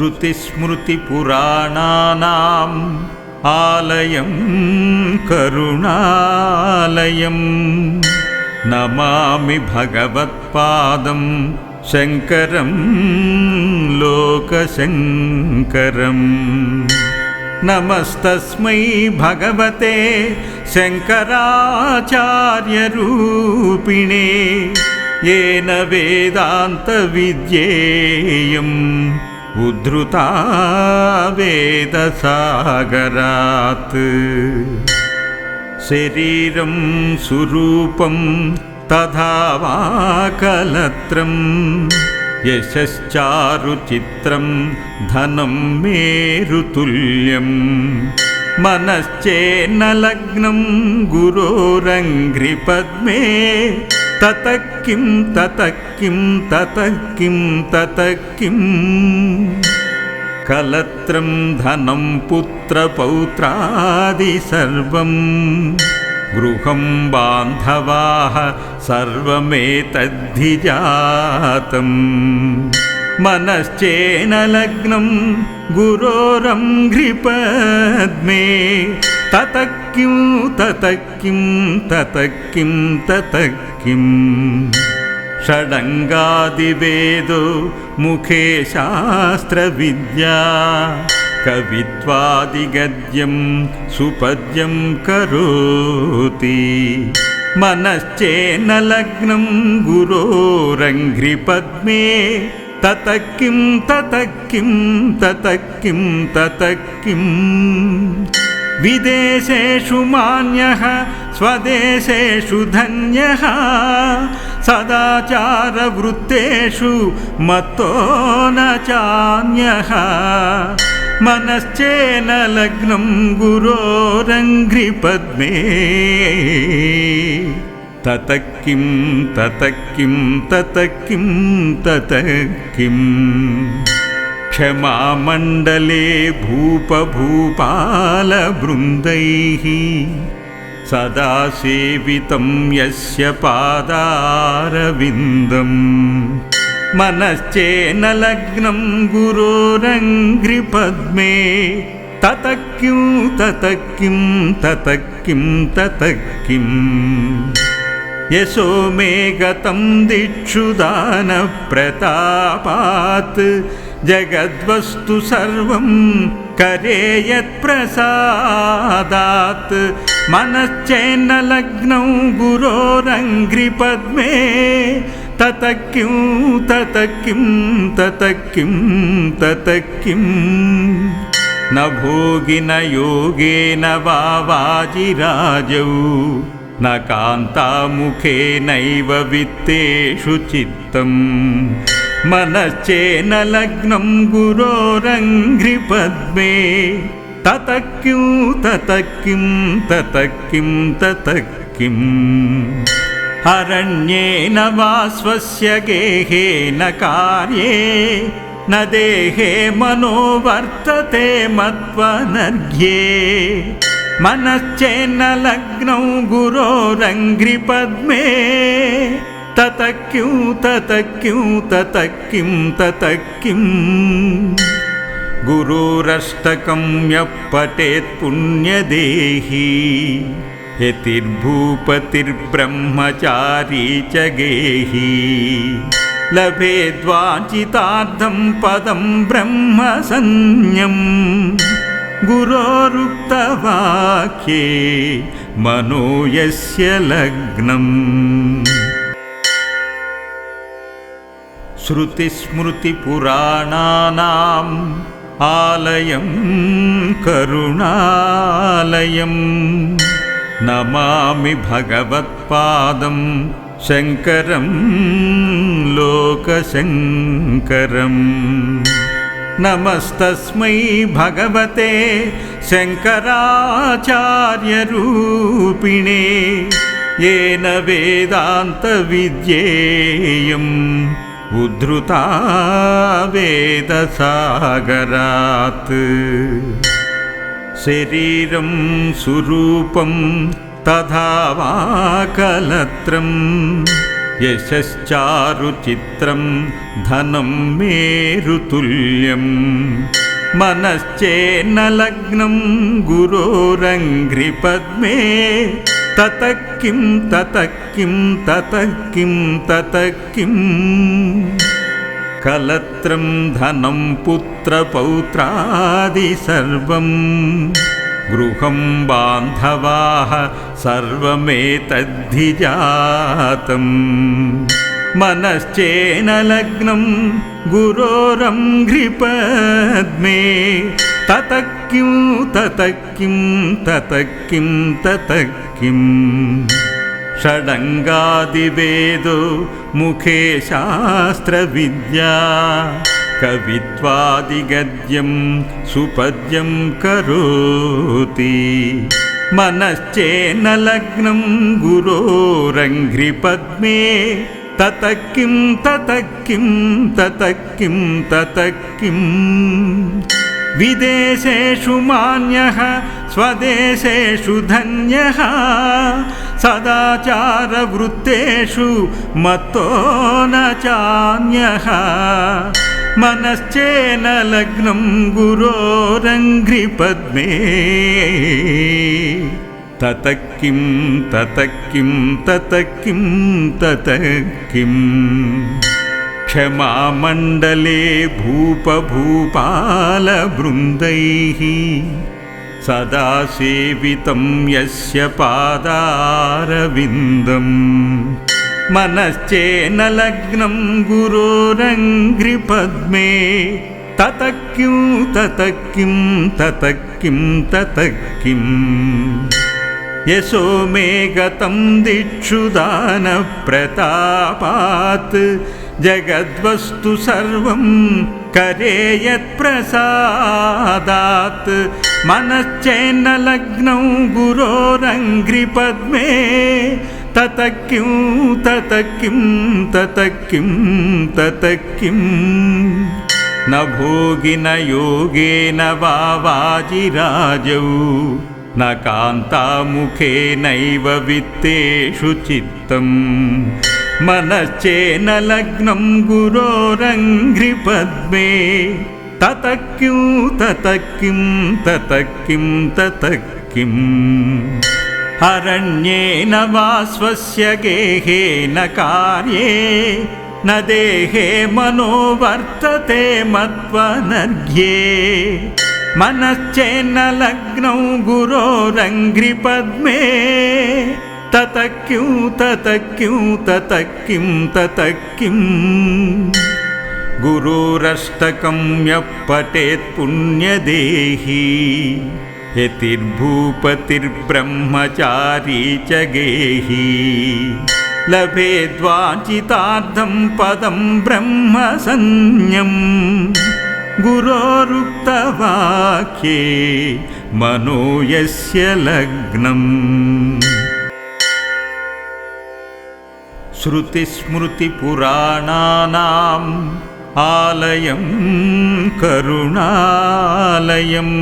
श्रुतिस्मृतिपुराणानाम् आलयं करुणालयं नमामि भगवत्पादं शङ्करं लोकशङ्करम् नमस्तस्मै भगवते शङ्कराचार्यरूपिणे येन वेदान्तविद्येयम् उद्धृता वेदसागरात् शरीरं सुरूपं तथा वा कलत्रम् यशश्चारुचित्रं धनं मेरुतुल्यं मनश्चेन्न लग्नं गुरोरङ्घ्रिपद्मे తతక్కిం తతక్కిం తతక్కిం తతక్కిం. కలత్రం ధనం పుత్రపౌత్రాది సర్వం. గృహం బాంధవా సర్వమేతద్ధి జాతం మనశ్చేన లగ్నం గురోరం ఘ్రిపద్మే. తతక్కిం తతక్కిం తతక్కిం తతక్ किं ततः किं ततः किम् षडङ्गादिवेदो मुखे शास्त्रविद्या कवित्वादिगद्यं सुपद्यं करोति मनश्चेन्न लग्नं गुरोरङ्घ्रिपद्मे ततः किं ततः किं ततः किं ततः किम् विदेशेषु मान्यः स्वदेशेषु धन्यः। सदाचारवृत्तेषु मत्तो न चान्यः। मनश्चेन लग्नं गुरोरङ्घ्रिपद्मे ततः किं ततः किं ततः किं ततः किम् क्षमामण्डले भूपभूपालवृन्दैः सदा सेवितं यस्य पादारविन्दम्। मनश्चेन लग्नं गुरोरङ्घ्रिपद्मे ततः किं ततः किं ततः किं ततः किम् यशो मे गतं दिक्षु दानप्रतापात् जगद्वस्तु सर्वं करे यत्प्रसादात् मनश्चेन्न लग्नौ गुरोरङ्घ्रिपद्मे ततः किं ततः किं ततः किं ततः किम् न भोगिन योगेन वा वाजिराजौ न कान्तामुखेनैव वित्तेषु चित्तम् मनश्चेन लग्नं गुरोरङ्घ्रिपद्मे ततः किं ततः किं ततः किं ततः किम् अरण्येन वा स्वस्य गेहेन कार्ये न देहे मनो वर्तते मत्वनर्घ्ये मनश्चेन्न लग्नौ गुरोरङ्घ्रिपद्मे ततः किं ततः किं ततः किं ततः किम् गुरोरष्टकं यः पठेत् पुण्यदेही यतिर्भूपतिर्ब्रह्मचारी च गेही। लभेद्वाञ्चितार्थं पदं ब्रह्मसंज्ञम् गुरोरुक्तवाक्ये मनो यस्य लग्नम् श्रुतिस्मृतिपुराणानाम् आलयं करुणालयं नमामि भगवत्पादं शङ्करं लोकशङ्करम् नमस्तस्मै भगवते शङ्कराचार्यरूपिणे येन वेदान्तविद्येयम् उद्धृता वेदसागरात् शरीरं सुरूपं तथा वा कलत्रं यशश्चारुचित्रं धनं मेरुतुल्यं मनश्चेन्न लग्नं गुरोरङ्घ्रिपद्मे ततः किं ततः किं ततः किं ततः किम् कलत्रं धनं पुत्रपौत्रादि सर्वं। गृहं बान्धवाः सर्वमेतद्धि जातम् मनश्चेन लग्नं गुरोरं घृपद्मे। तत किं ततः किं ततः किं ततः తతః కిం షడంగాదివేదో ముఖే శాస్త్రవిద్యా కవిత్వాదిగద్యం సుపద్యం కరోతి మనశ్చేన లగ్నం గురోరంఘ్రిపద్మే తతః కిం తతః కిం తతః కిం తతః కిం విదేశేషు మాన్యः స్వదేశేషు ధన్యः సదాచారవృత్తేషు మత్తో న చాన్యः మనశ్చేన లగ్నం గురోరంఘ్రిపద్మే తతః కిం తతః కిం తతః కిం తతః కిం क्षमामण्डले भूपभूपालवृन्दैः सदा सेवितं यस्य पादारविन्दम् मनश्चेन लग्नं गुरोरङ्घ्रिपद्मे ततः किं ततः किं ततः किं ततः किम् यशो मे गतं दिक्षु दानप्रतापात् जगद्वस्तु सर्वं करे यत्प्रसादात् मनश्चेन्न लग्नौ गुरोरङ्घ्रिपद्मे ततः किं ततः किं ततः किं ततः किम् न भोगिन योगेन वा वाजिराजौ न कान्तामुखेनैव वित्तेषु चित्तम् मनश्चेन लग्नं गुरोरङ्घ्रिपद्मे ततः किं ततः किं ततः किं ततः किम् अरण्येन वा स्वस्य गेहेन कार्ये न देहे मनो वर्तते मत्वनर्घ्ये मनश्चेन्न लग्नौ गुरोरङ्घ्रिपद्मे ततः किं ततः किं ततः किं ततः किम् गुरोरष्टकं यः पठेत् पुण्यदेही यतिर्भूपतिर्ब्रह्मचारी च गेही। लभेद्वाञ्चितार्थं पदं ब्रह्मसंज्ञम्। गुरोरुक्तवाक्ये मनो यस्य लग्नम् श्रुतिस्मृतिपुराणानाम् आलयं करुणालयम्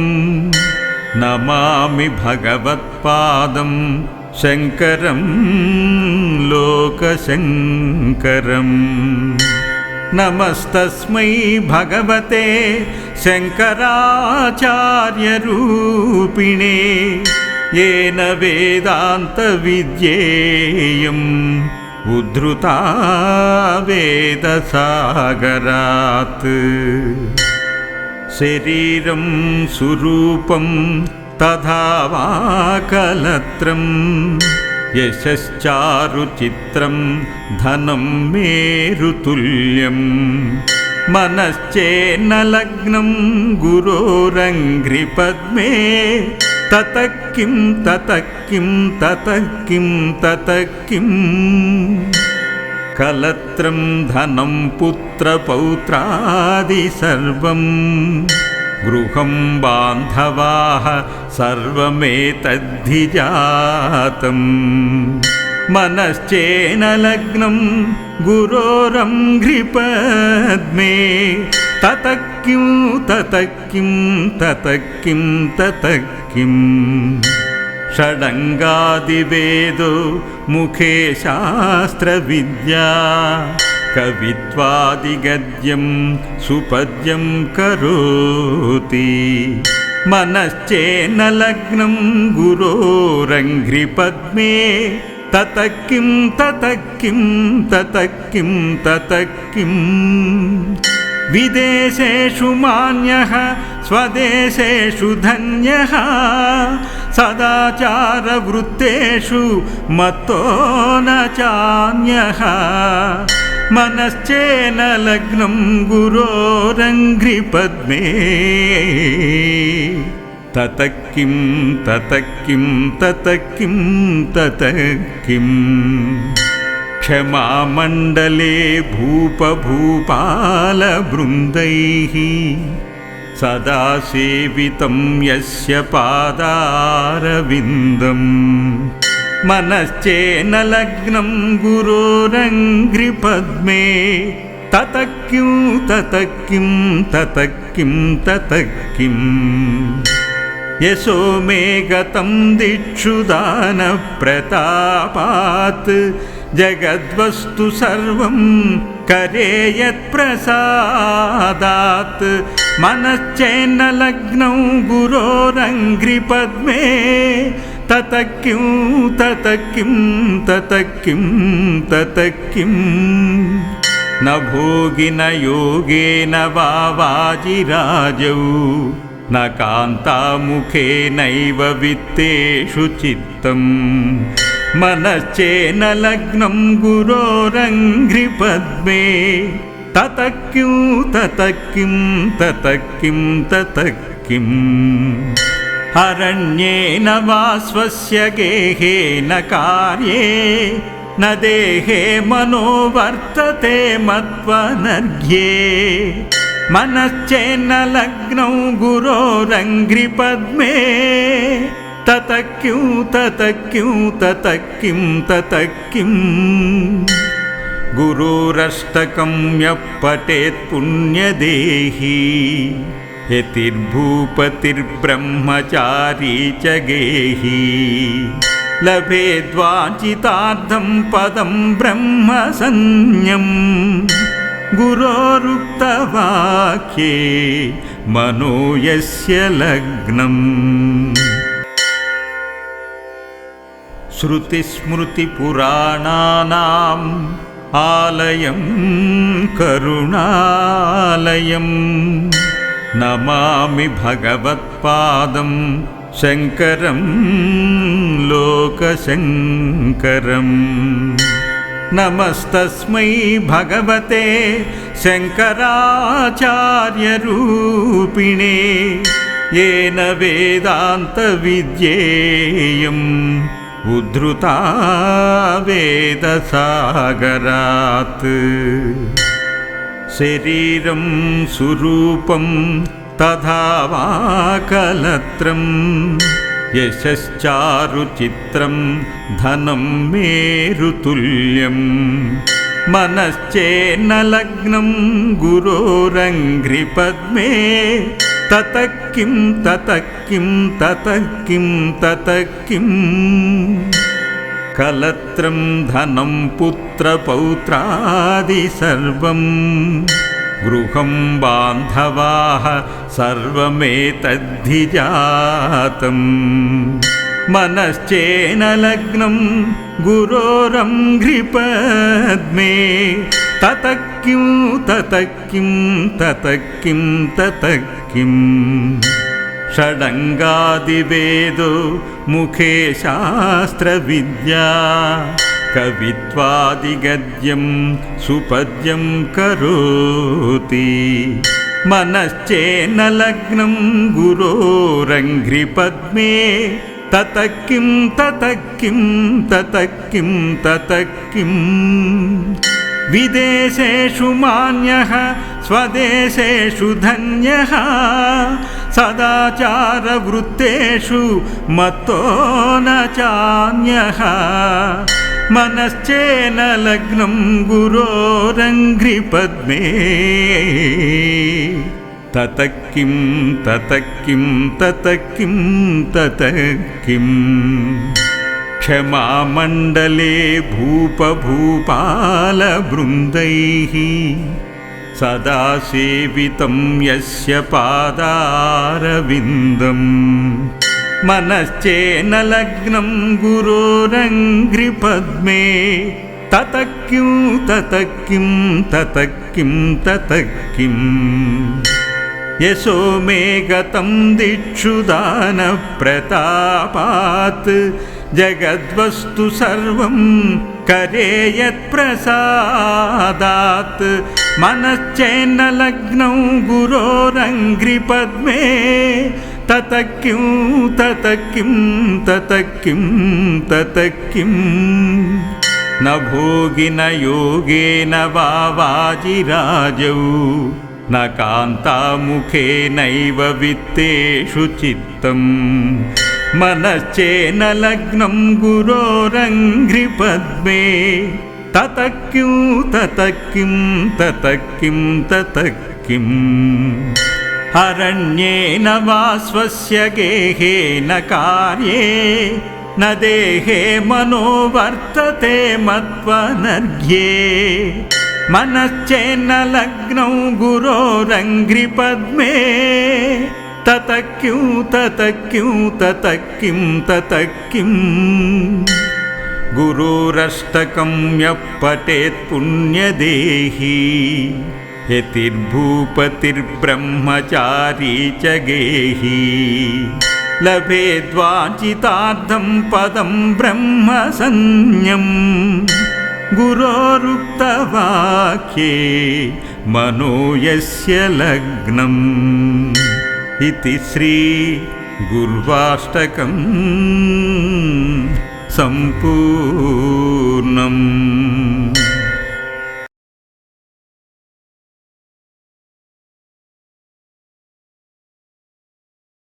नमामि भगवत्पादं शङ्करं लोकशङ्करम् नमस्तस्मै भगवते शङ्कराचार्यरूपिणे येन वेदान्तविद्येयम् उद्धृता वेदसागरात् शरीरं सुरूपं तथा वा कलत्रं यशश्चारुचित्रं धनं मेरुतुल्यं मनश्चेन्न लग्नं गुरोरङ्घ्रिपद्मे తతక్కిం తతక్కిం తతక్కిం తతక్కిం. కలత్రం ధనం పుత్రపౌత్రాది సర్వం. గృహం బాంధవాः సర్వమేతద్ధి జాతం మనశ్చేన లగ్నం గురోరం ఘ్రిపద్మే. తతక్కిం తతక్కిం తతక్కిం తతక్ धनं पुत्रपौत्रादि सर्वं गृहं बान्धवाः सर्वमेतद्धि जातं मनश्चेन लग्नं गुरोरङ्घ्रिपद्मे ततः किं ततः किं ततः किं ततः किम् विदेशेषु मान्यः स्वदेशेषु धन्यः सदाचारवृत्तेषु मत्तो न चान्यः। मनश्चेन लग्नं गुरोरङ्घ्रिपद्मे। ततः किं ततः किं ततः किं ततः किम् क्षमामण्डले भूपभूपालबृन्दैः सदा सेवितं यस्य पादारविन्दम्। मनश्चेन लग्नं गुरोरङ्घ्रिपद्मे ततः किं ततः किं ततः किं ततः किम् यशो मे गतं दिक्षु दानप्रतापात् जगद्वस्तु सर्वं करे यत्प्रसादात् मनश्चेन्न लग्नौ गुरोरङ्घ्रिपद्मे ततः किं ततः किं ततः किं ततः किम् न भोगिन योगेन वा वाजिराजौ न कान्तामुखेनैव वित्तेषु चित्तम् मनश्चेन लग्नं गुरोरङ्घ्रिपद्मे ततः किं ततः किं ततः किं ततः किम् अरण्येन वा स्वस्य गेहेन कार्ये न देहे मनो वर्तते मत्वनर्घ्ये मनश्चेन्न लग्नौ गुरोरङ्घ्रिपद्मे ततः किं ततः किं ततः किं ततः किम् गुरोरष्टकं यः पठेत् पुण्यदेही। यतिर्भूपतिर्ब्रह्मचारी च गेही। लभेद्वाञ्चितार्थं पदं ब्रह्मसंज्ञम् गुरोरुक्तवाक्ये मनो यस्य लग्नम् श्रुतिस्मृतिपुराणानाम् आलयं करुणालयं नमामि भगवत्पादं शङ्करं लोकशङ्करम् नमस्तस्मै भगवते शङ्कराचार्यरूपिणे येन वेदान्तविद्येयम् उद्धृता वेदसागरात् शरीरं सुरूपं तथा वा कलत्रम् यशश्चारुचित्रं धनं मेरुतुल्यम् मनश्चेन्न लग्नं गुरोरङ्घ्रिपद्मे తతక్కిం తతక్కిం తతక్కిం తతక్కిం. కలత్రం ధనం పుత్రపౌత్రాది సర్వం. గృహం బాంధవా సర్వమేతద్ధి జాతం మనశ్చేన లగ్నం గురోరం ఘ్రిపద్మే. తతక్కిం తతక్కిం తతక్కిం తతక్ किम्? षडङ्गादिवेदो मुखे शास्त्रविद्या कवित्वादिगद्यं सुपद्यं करोति। मनश्चेन लग्नं गुरोरङ्घ्रिपद्मे ततः किं ततः किं ततः किं ततः किम् विदेशेषु मान्यः स्वदेशेषु धन्यः सदाचारवृत्तेषु मत्तो न चान्यः मनश्चेन लग्नं गुरोरङ्घ्रिपद्मे ततः किं ततः किं ततः किं ततः किम् क्षमामण्डले भूपभूपालवृन्दैः सदा सेवितं यस्य पादारविन्दम् मनश्चेन लग्नं गुरोरङ्घ्रिपद्मे। ततः किं ततः किं ततः किं ततः किम् यशो मे गतं दिक्षु दानप्रतापात्। जगद्वस्तु सर्वं करे यत्प्रसादात् మనశ్చేన్న లగ్నం గురోరంగ్రిపద్మే తతక్యం తతక్యం తతక్యం తతక్యం నభోగిన యోగేన వాజిరాజౌ న కాంతాముఖేనైవ విత్తేషు చిత్తం. మనశ్చేన లగ్నం గురోరంఘ్రిపద్మే తతక్కిం తతక్కిం తతక్కిం తతక్కిం. అరణ్యేన వా స్వస్య గేహేన కార్యే న దేహే మనోవర్తతే మత్వనర్ఘ్యే. మనశ్చేన్న లగ్నం గురోరంఘ్రిపద్మే తతక్యూ తతక్యూ తతక్కిం తతక్కిం. गुरोरष्टकं यः पठेत् पुण्यदेही यतिर्भूपतिर्ब्रह्मचारी च गेही। लभेद्वाञ्चितार्थं पदं ब्रह्मसंज्ञम् गुरोरुक्तवाक्ये मनो यस्य लग्नम्। इति श्रीगुर्वाष्टकम् సంపూర్ణం.